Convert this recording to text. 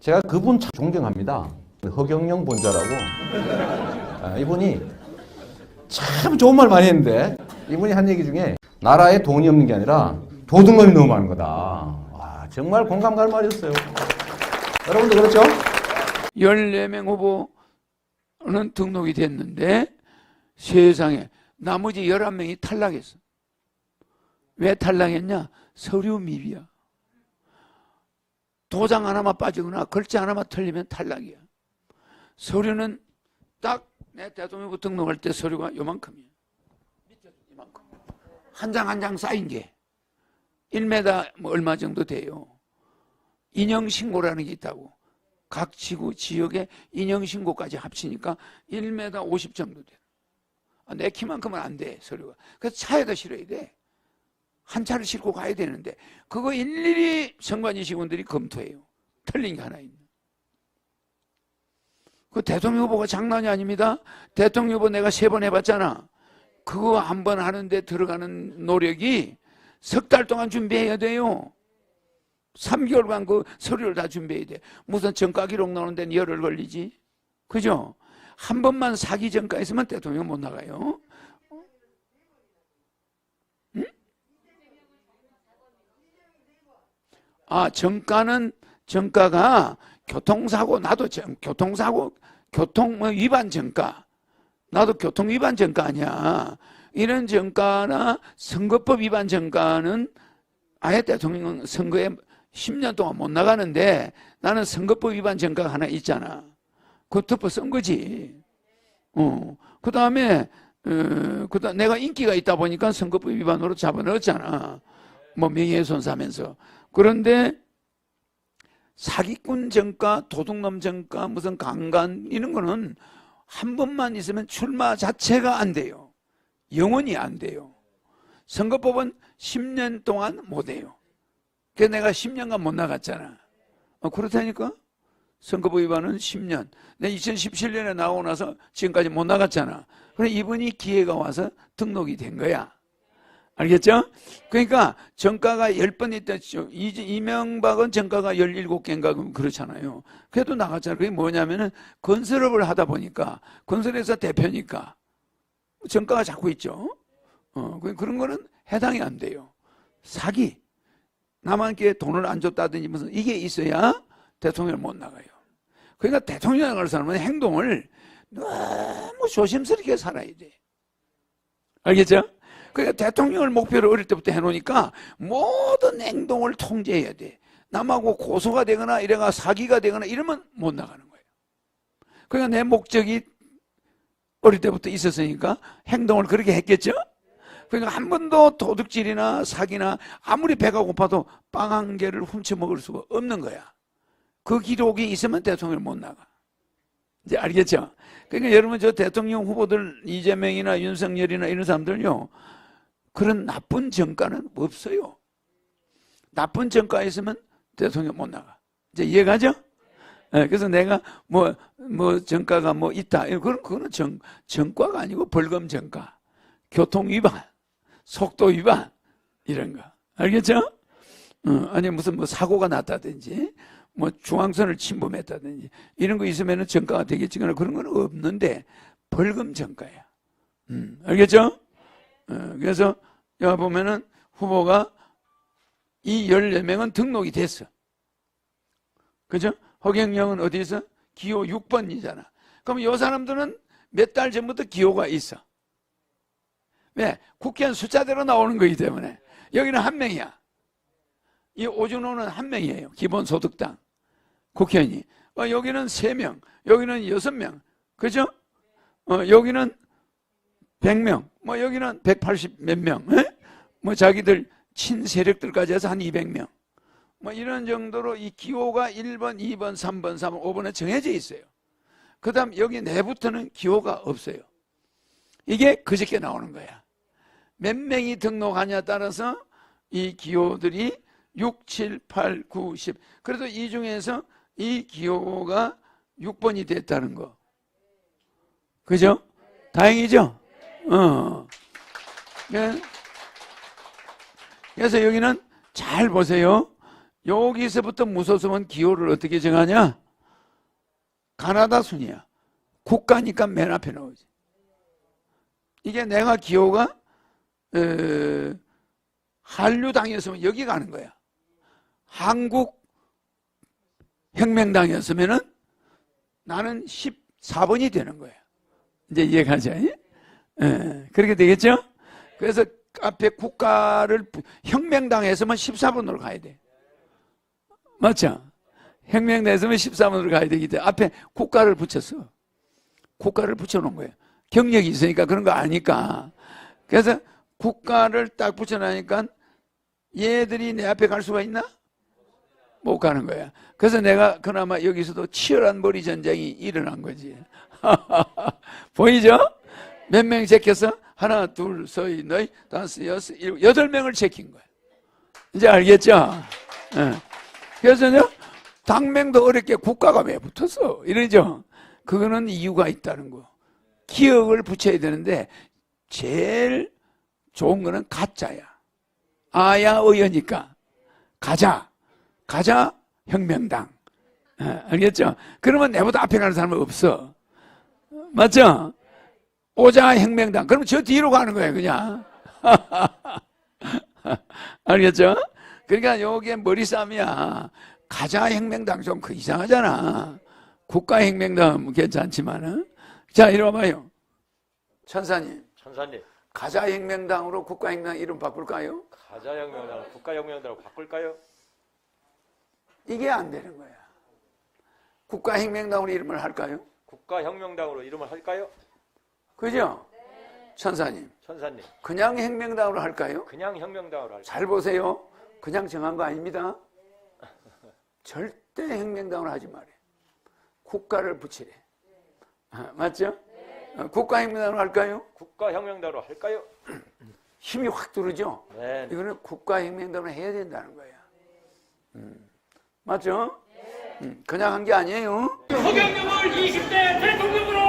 제가 그분 참 존경합니다. 허경영 본자라고. 아, 이분이 참 좋은 말 많이 했는데 이분이 한 얘기 중에 나라에 돈이 없는 게 아니라 도둑놈이 너무 많은 거다. 와, 정말 공감 갈 말이었어요. 여러분도 그렇죠? 14명 후보는 등록이 됐는데 세상에 나머지 11명이 탈락했어. 왜 탈락했냐? 서류 미비야. 도장 하나만 빠지거나 글자 하나만 틀리면 탈락이야. 서류는 딱 내 대통령 후보 등록할 때 서류가 요만큼이야. 이만큼. 한 장 한 장 쌓인 게 1m 뭐 얼마 정도 돼요. 인형 신고라는 게 있다고. 각 지구 지역의 인형 신고까지 합치니까 1m 50 정도 돼. 아, 내 키만큼은 안 돼, 서류가. 그래서 차에다 실어야 돼. 한 차를 싣고 가야 되는데 그거 일일이 선관위 직원들이 검토해요. 틀린 게 하나 있네. 그 대통령 후보가 장난이 아닙니다. 대통령 후보 내가 세 번 해봤잖아. 그거 한 번 하는데 들어가는 노력이 석 달 동안 준비해야 돼요. 3개월간 그 서류를 다 준비해야 돼. 무슨 정가 기록 나오는 데는 열흘 걸리지. 그죠? 한 번만 사기 정가 있으면 대통령 못 나가요. 아, 정가는, 정가가 교통사고, 나도 정, 교통사고, 교통 뭐 위반 정가. 나도 교통 위반 정가 아니야. 이런 정가나 선거법 위반 정가는 아예 대통령 선거에 10년 동안 못 나가는데 나는 선거법 위반 정가가 하나 있잖아. 그거 덮어 쓴 거지. 어. 그 다음에, 어, 그 다음 내가 인기가 있다 보니까 선거법 위반으로 잡아넣었잖아. 뭐 명예훼손 사면서. 그런데 사기꾼 정가, 도둑놈 정가, 무슨 강간 이런 거는 한 번만 있으면 출마 자체가 안 돼요. 영원히 안 돼요. 선거법은 10년 동안 못 해요. 그래서 내가 10년간 못 나갔잖아. 어, 그렇다니까? 선거법 위반은 10년. 내가 2017년에 나오고 나서 지금까지 못 나갔잖아. 그래 이분이 기회가 와서 등록이 된 거야. 알겠죠? 그러니까 정가가 10번 있다죠. 이명박은 정가가 17개인가 그렇잖아요. 그래도 나갔잖아요. 그게 뭐냐면은 건설업을 하다 보니까 건설회사 대표니까 정가가 자꾸 있죠. 어, 그런 거는 해당이 안 돼요. 사기. 남한테 돈을 안 줬다든지 무슨 이게 있어야 대통령을 못 나가요. 그러니까 대통령 나갈 사람은 행동을 너무 조심스럽게 살아야 돼. 알겠죠? 그러니까 대통령을 목표로 어릴 때부터 해놓으니까 모든 행동을 통제해야 돼. 남하고 고소가 되거나 이래가 사기가 되거나 이러면 못 나가는 거예요. 그러니까 내 목적이 어릴 때부터 있었으니까 행동을 그렇게 했겠죠? 그러니까 한 번도 도둑질이나 사기나 아무리 배가 고파도 빵 한 개를 훔쳐 먹을 수가 없는 거야. 그 기록이 있으면 대통령 못 나가. 이제 알겠죠? 그러니까 여러분 저 대통령 후보들 이재명이나 윤석열이나 이런 사람들요. 그런 나쁜 정가는 없어요. 나쁜 정가 있으면 대통령 못 나가. 이제 이해가죠? 네, 그래서 내가 뭐, 뭐, 정가가 뭐 있다. 그건, 그거는 정, 정가가 아니고 벌금 정가. 교통 위반, 속도 위반, 이런 거. 알겠죠? 어, 아니, 무슨 뭐 사고가 났다든지, 뭐 중앙선을 침범했다든지, 이런 거 있으면 정가가 되겠지만 그런 건 없는데, 벌금 정가야. 음, 알겠죠? 어, 그래서 여기 보면은 후보가 이 14명은 등록이 됐어. 그죠? 허경영은 어디서? 기호 6번이잖아. 그럼 이 사람들은 몇 달 전부터 기호가 있어. 왜? 국회의원 숫자대로 나오는 거기 때문에. 여기는 한 명이야. 이 오준호는 한 명이에요. 기본소득당. 국회의원이. 어, 여기는 세 명. 여기는 여섯 명. 그죠? 어, 여기는 100명. 뭐 여기는 180 몇 명. 에? 뭐 자기들 친세력들까지 해서 한 200명. 뭐 이런 정도로 이 기호가 1번, 2번, 3번, 3번, 5번에 정해져 있어요. 그 다음 여기 내부터는 기호가 없어요. 이게 그저께 나오는 거야. 몇 명이 등록하냐에 따라서 이 기호들이 6, 7, 8, 9, 10. 그래도 이 중에서 이 기호가 6번이 됐다는 거. 그죠? 다행이죠? 어. 네. 그래서 여기는 잘 보세요. 여기서부터 무소속은 기호를 어떻게 정하냐? 가나다 순이야. 국가니까 맨 앞에 나오지. 이게 내가 기호가 어, 한류당이었으면 여기 가는 거야. 한국 혁명당이었으면은 나는 14번이 되는 거야. 이제 이해가죠? 예, 그렇게 되겠죠? 그래서 앞에 국가를 부- 혁명당에서만 14번으로 가야 돼. 맞죠? 혁명당에서만 14번으로 가야 되기 때문에 앞에 국가를 붙였어. 국가를 붙여놓은 거예요. 경력이 있으니까 그런 거 아니까. 그래서 국가를 딱 붙여놓으니까 얘들이 내 앞에 갈 수가 있나? 못 가는 거야. 그래서 내가 그나마 여기서도 치열한 머리 전쟁이 일어난 거지. 보이죠? 몇 명 제껴서 하나, 둘, 서희, 너희, 다섯, 여섯, 일곱, 여덟 명을 제낀 거야. 이제 알겠죠? 예. 그래서요, 당명도 어렵게 국가가 왜 붙었어? 이러죠? 그거는 이유가 있다는 거. 기억을 붙여야 되는데, 제일 좋은 거는 가짜야. 아야 어여니까. 가자. 가자 혁명당. 예, 알겠죠? 그러면 내보다 앞에 가는 사람은 없어. 맞죠? 오자 혁명당. 그럼 저 뒤로 가는 거예요, 그냥. 알겠죠? 그러니까 여기에 머리싸움이야. 가자 혁명당 좀 그 이상하잖아. 국가 혁명당 괜찮지만 은. 자, 이리 와봐요. 천사님, 천사님, 가자 혁명당으로 국가 혁명 이름 바꿀까요? 가자 혁명당, 국가 혁명당으로 바꿀까요? 이게 안 되는 거야. 국가 혁명당으로 이름을 할까요? 국가 혁명당으로 이름을 할까요? 그죠? 천사님, 천사님, 그냥 혁명당으로 할까요? 그냥 혁명당으로 할까요? 잘 보세요. 그냥 정한 거 아닙니다. 절대 혁명당으로 하지 말아요. 국가를 붙이래. 아, 맞죠? 어, 국가혁명당으로 할까요? 국가혁명당으로 할까요? 힘이 확 들어죠? 네. 이거는 국가혁명당으로 해야 된다는 거야. 음, 맞죠? 음, 그냥 한 게 아니에요. 허경영을 20대 대통령으로